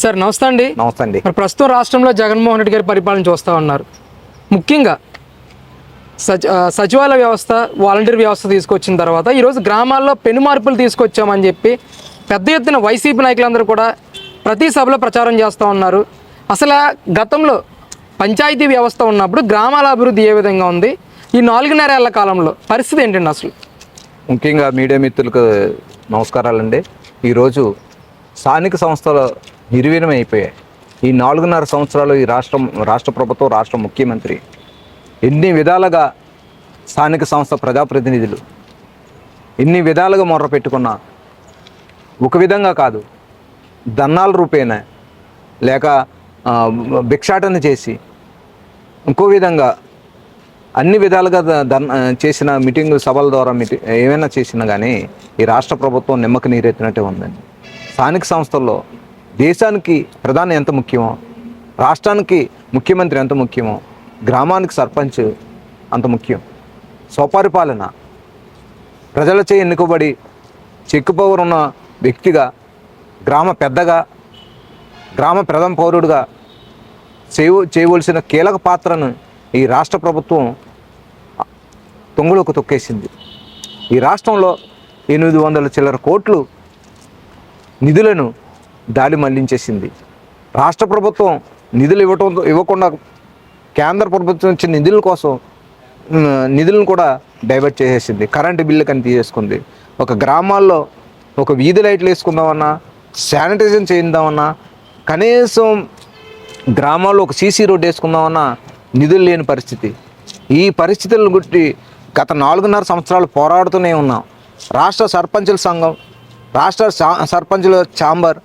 Sir నమస్తే అండి. నమస్తే అండి. మరి ప్రస్తుతం రాష్ట్రంలో జగన్మోహన్ రెడ్డి గారి పరిపాలన చూస్తూ ఉన్నారు. ముఖ్యంగా సచ సచివాలయ వ్యవస్థ వాలంటీర్ వ్యవస్థ తీసుకొచ్చిన తర్వాత ఈరోజు గ్రామాల్లో పెను మార్పులు తీసుకొచ్చామని చెప్పి పెద్ద ఎత్తున వైసీపీ నాయకులందరూ కూడా ప్రతి సభలో ప్రచారం చేస్తూ ఉన్నారు. అసలు గతంలో పంచాయతీ వ్యవస్థ ఉన్నప్పుడు గ్రామాల అభివృద్ధి ఏ విధంగా ఉంది? ఈ నాలుగున్నర ఏళ్ళ కాలంలో పరిస్థితి ఏంటండి అసలు? ముఖ్యంగా మీడియా మిత్రులకు నమస్కారాలండి. ఈరోజు స్థానిక సంస్థలు నిర్వీర్యం అయిపోయాయి ఈ నాలుగున్నర సంవత్సరాలు ఈ రాష్ట్రం రాష్ట్ర ప్రభుత్వం రాష్ట్ర ముఖ్యమంత్రి ఎన్ని విధాలుగా స్థానిక సంస్థ ప్రజాప్రతినిధులు ఎన్ని విధాలుగా మొర్ర పెట్టుకున్నా ఒక విధంగా కాదు దన్నాల రూపేణ లేక భిక్షాటన చేసి ఇంకో విధంగా అన్ని విధాలుగా దన్ చేసిన మీటింగ్ సభల ద్వారా మీటి ఏమైనా చేసినా కానీ ఈ రాష్ట్ర ప్రభుత్వం నిమ్మక నీరెత్తినట్టే ఉందండి. స్థానిక సంస్థల్లో దేశానికి ప్రధాని ఎంత ముఖ్యమో రాష్ట్రానికి ముఖ్యమంత్రి ఎంత ముఖ్యమో గ్రామానికి సర్పంచ్ అంత ముఖ్యం. స్వపరిపాలన. ప్రజలచే ఎన్నుకోబడి చెక్కు పవర్ ఉన్న వ్యక్తిగా గ్రామ పెద్దగా గ్రామ ప్రథమ పౌరుడిగా చేయ చేయవలసిన కీలక పాత్రను ఈ రాష్ట్ర ప్రభుత్వం తొంగులోకి తొక్కేసింది. ఈ రాష్ట్రంలో ఎనిమిది వందల చిల్లర కోట్లు నిధులను దాడి మళ్ళించేసింది. రాష్ట్ర ప్రభుత్వం నిధులు ఇవ్వటం ఇవ్వకుండా కేంద్ర ప్రభుత్వం ఇచ్చిన నిధుల కోసం నిధులను కూడా డైవర్ట్ చేసేసింది. కరెంటు బిల్లు కని తీసేసుకుంది. ఒక గ్రామాల్లో ఒక వీధి లైట్లు వేసుకుందామన్నా శానిటైజేషన్ చేయిందామన్నా కనీసం గ్రామాల్లో ఒక సీసీ రోడ్డు వేసుకుందామన్నా నిధులు లేని పరిస్థితి. ఈ పరిస్థితులను గుట్టి గత నాలుగున్నర సంవత్సరాలు పోరాడుతూనే ఉన్నాం. రాష్ట్ర సర్పంచుల సంఘం రాష్ట్ర సా- సర్పంచుల ఛాంబర్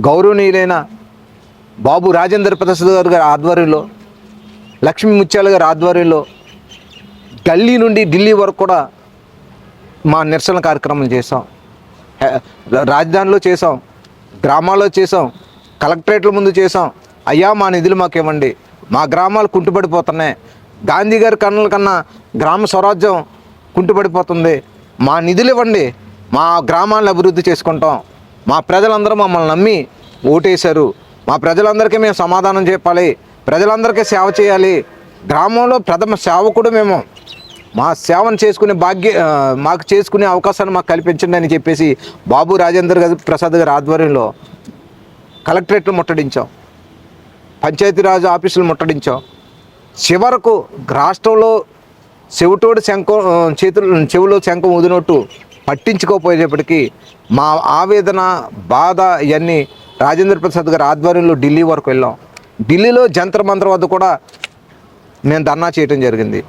గౌరవనీయులైన బాబు రాజేంద్ర ప్రసాద్ గారు గారి ఆధ్వర్యంలో లక్ష్మీ ముత్యాల గారి ఆధ్వర్యంలో గల్లీ నుండి ఢిల్లీ వరకు కూడా మా నిరసన కార్యక్రమం చేసాం రాజధానిలో చేసాం గ్రామాల్లో చేసాం కలెక్టరేట్ల ముందు చేసాం అయ్యా మా నిధులు మాకు ఇవ్వండి. మా గ్రామాలు కుంటుపడిపోతున్నాయి. గాంధీ గారి కన్నుల కన్నా గ్రామ స్వరాజ్యం కుంటుపడిపోతుంది. మా నిధులు ఇవ్వండి. మా గ్రామాలను అభివృద్ధి చేసుకుంటాం. మా ప్రజలందరూ మమ్మల్ని నమ్మి ఓటేశారు. మా ప్రజలందరికీ మేము సమాధానం చెప్పాలి. ప్రజలందరికీ సేవ చేయాలి. గ్రామంలో ప్రథమ సేవకుడు మేము. మా సేవను చేసుకునే భాగ్య మాకు చేసుకునే అవకాశాన్ని మాకు కల్పించండి అని చెప్పేసి బాబు రాజేందర్ గారి ప్రసాద్ గారి ఆధ్వర్యంలో కలెక్టరేట్లు ముట్టడించాం. పంచాయతీరాజ్ ఆఫీసులు ముట్టడించాం. చివరకు రాష్ట్రంలో చెవిటోడు శంఖం చేతులు చెవిలో శంఖం వదినట్టు పట్టించుకోపోయేటప్పటికీ మా ఆవేదన బాధ ఇవన్నీ రాజేంద్ర ప్రసాద్ గారి ఆధ్వర్యంలో ఢిల్లీ వరకు వెళ్ళాం. ఢిల్లీలో జంతర్ మంత్ర వద్ద కూడా మేము ధర్నా చేయడం జరిగింది.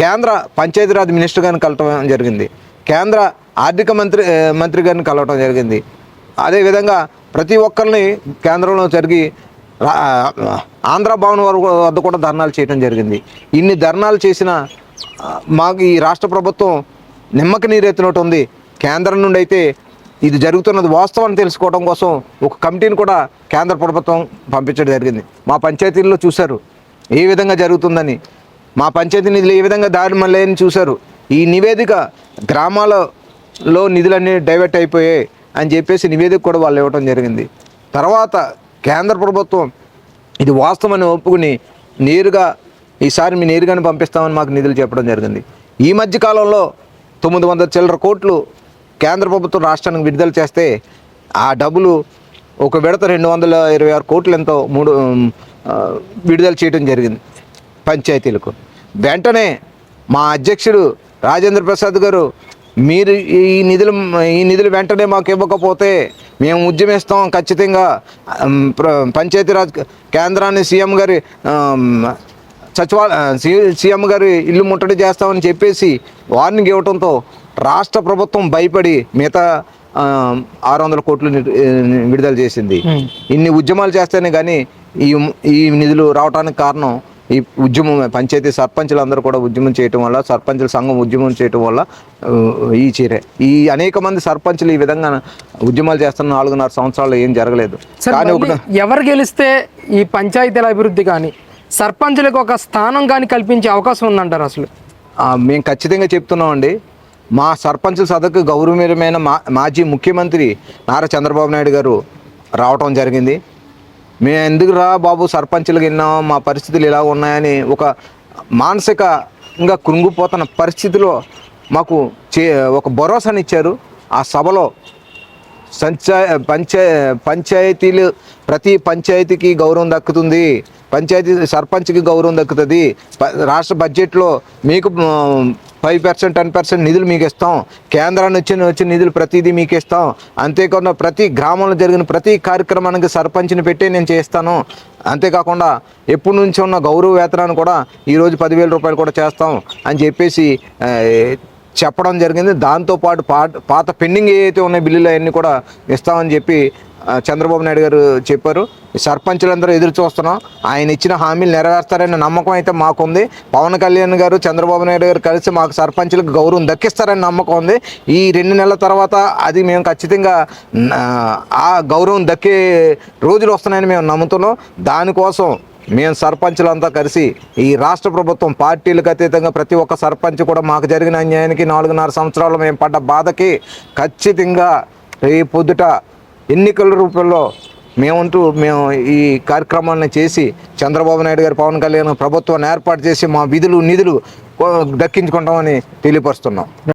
కేంద్ర పంచాయతీరాజ్ మినిస్టర్ గారిని కలవటం జరిగింది. కేంద్ర ఆర్థిక మంత్రి మంత్రి గారిని కలవటం జరిగింది. అదేవిధంగా ప్రతి ఒక్కరిని కేంద్రంలో జరిగి ఆంధ్ర భవన్ వరకు వద్ద కూడా ధర్నాలు చేయడం జరిగింది. ఇన్ని ధర్నాలు చేసిన మాకు ఈ రాష్ట్ర ప్రభుత్వం నిమ్మక నీరెత్తినట్టు ఉంది. కేంద్రం నుండి అయితే ఇది జరుగుతున్నది వాస్తవాన్ని తెలుసుకోవడం కోసం ఒక కమిటీని కూడా కేంద్ర ప్రభుత్వం పంపించడం జరిగింది. మా పంచాయతీల్లో చూశారు. ఏ విధంగా జరుగుతుందని. మా పంచాయతీ నిధులు ఏ విధంగా దారి మళ్ళీ చూశారు. ఈ నివేదిక గ్రామాలలో నిధులన్నీ డైవర్ట్ అయిపోయాయి అని చెప్పేసి నివేదిక కూడా వాళ్ళు ఇవ్వడం జరిగింది. తర్వాత కేంద్ర ప్రభుత్వం ఇది వాస్తవమని ఒప్పుకుని నేరుగా ఈసారి మీ నేరుగానే పంపిస్తామని మాకు నిధులు చెప్పడం జరిగింది. ఈ మధ్య కాలంలో తొమ్మిది వందల చిల్లర కోట్లు కేంద్ర ప్రభుత్వం రాష్ట్రానికి విడుదల చేస్తే ఆ డబ్బులు ఒక విడత రెండు వందల ఇరవై ఆరు కోట్లు ఎంతో మూడు విడుదల చేయడం జరిగింది పంచాయతీలకు. వెంటనే మా అధ్యక్షుడు రాజేంద్ర ప్రసాద్ గారు మీరు ఈ నిధులు ఈ నిధులు వెంటనే మాకు ఇవ్వకపోతే మేము ఉద్యమిస్తాం ఖచ్చితంగా. పంచాయతీరాజ్ కేంద్రాన్ని సీఎం గారి సచివాలయ సీఎం గారి ఇల్లు ముట్టడి చేస్తామని చెప్పేసి వార్నింగ్ ఇవ్వడంతో రాష్ట్ర ప్రభుత్వం భయపడి మిగతా ఆరు వందల కోట్లు విడుదల చేసింది. ఇన్ని ఉద్యమాలు చేస్తేనే కానీ ఈ ఈ నిధులు రావడానికి కారణం ఈ ఉద్యమం పంచాయతీ సర్పంచులు అందరూ కూడా ఉద్యమం చేయటం వల్ల సర్పంచుల సంఘం ఉద్యమం చేయటం వల్ల ఈ చీరే. ఈ అనేక మంది సర్పంచులు ఈ విధంగా ఉద్యమాలు చేస్తున్న నాలుగున్నర సంవత్సరాలు ఏం జరగలేదు. కానీ ఎవరు గెలిస్తే ఈ పంచాయతీల అభివృద్ధి కానీ సర్పంచులకు ఒక స్థానం కానీ కల్పించే అవకాశం ఉందంటారు అసలు? మేము ఖచ్చితంగా చెప్తున్నామండి. మా సర్పంచుల సదకు గౌరవమైన మా మాజీ ముఖ్యమంత్రి నారా చంద్రబాబు నాయుడు గారు రావటం జరిగింది. మేము ఎందుకు రా బాబు సర్పంచులకు విన్నాం మా పరిస్థితులు ఇలా ఉన్నాయని ఒక మానసికంగా కృంగిపోతున్న పరిస్థితిలో మాకు చే ఒక భరోసానిచ్చారు. ఆ సభలో సంచా పంచాయ పంచాయతీలు ప్రతి పంచాయతీకి గౌరవం దక్కుతుంది. పంచాయతీ సర్పంచ్కి గౌరవం దక్కుతుంది. ప- రాష్ట్ర బడ్జెట్లో మీకు ఫైవ్ పర్సెంట్ టెన్ పర్సెంట్ నిధులు మీకు ఇస్తాం కేంద్రాన్ని వచ్చిన వచ్చిన నిధులు ప్రతిదీ మీకు ఇస్తాం అంతేకాకుండా ప్రతి గ్రామంలో జరిగిన ప్రతి కార్యక్రమానికి సర్పంచ్ని పెట్టే నేను చేస్తాను. అంతేకాకుండా ఎప్పటి నుంచి ఉన్న గౌరవ వేతనాన్ని కూడా ఈరోజు పదివేల రూపాయలు కూడా చేస్తాం అని చెప్పేసి చెప్పడం జరిగింది. దాంతోపాటు పాత పాత పెండింగ్ ఏవైతే ఉన్నాయి బిల్లులు అవన్నీ కూడా ఇస్తామని చెప్పి చంద్రబాబు నాయుడు గారు చెప్పారు ఈ సర్పంచులందరూ ఎదురు చూస్తున్నాం. ఆయన ఇచ్చిన హామీలు నెరవేరుస్తారనే నమ్మకం అయితే మాకుంది. పవన్ కళ్యాణ్ గారు చంద్రబాబు నాయుడు గారు కలిసి మాకు సర్పంచులకు గౌరవం దక్కిస్తారని నమ్మకం ఉంది. ఈ రెండు నెలల తర్వాత అది మేము ఖచ్చితంగా ఆ, గౌరవం దక్కే రోజులు వస్తున్నాయని మేము నమ్ముతున్నాం. దానికోసం మేము సర్పంచులంతా కలిసి ఈ రాష్ట్ర ప్రభుత్వం పార్టీలకు అతీతంగా ప్రతి ఒక్క సర్పంచ్ కూడా మాకు జరిగిన అన్యాయానికి నాలుగున్నర సంవత్సరాలు మేము పడ్డ బాధకి ఖచ్చితంగా రేపు పొద్దుట ఎన్నికల రూపంలో మేమంటూ మేము ఈ కార్యక్రమాన్ని చేసి చంద్రబాబు నాయుడు గారు పవన్ కళ్యాణ్ ప్రభుత్వాన్ని ఏర్పాటు చేసి మా విధులు నిధులు దక్కించుకుంటామని తెలియపరుస్తున్నాం.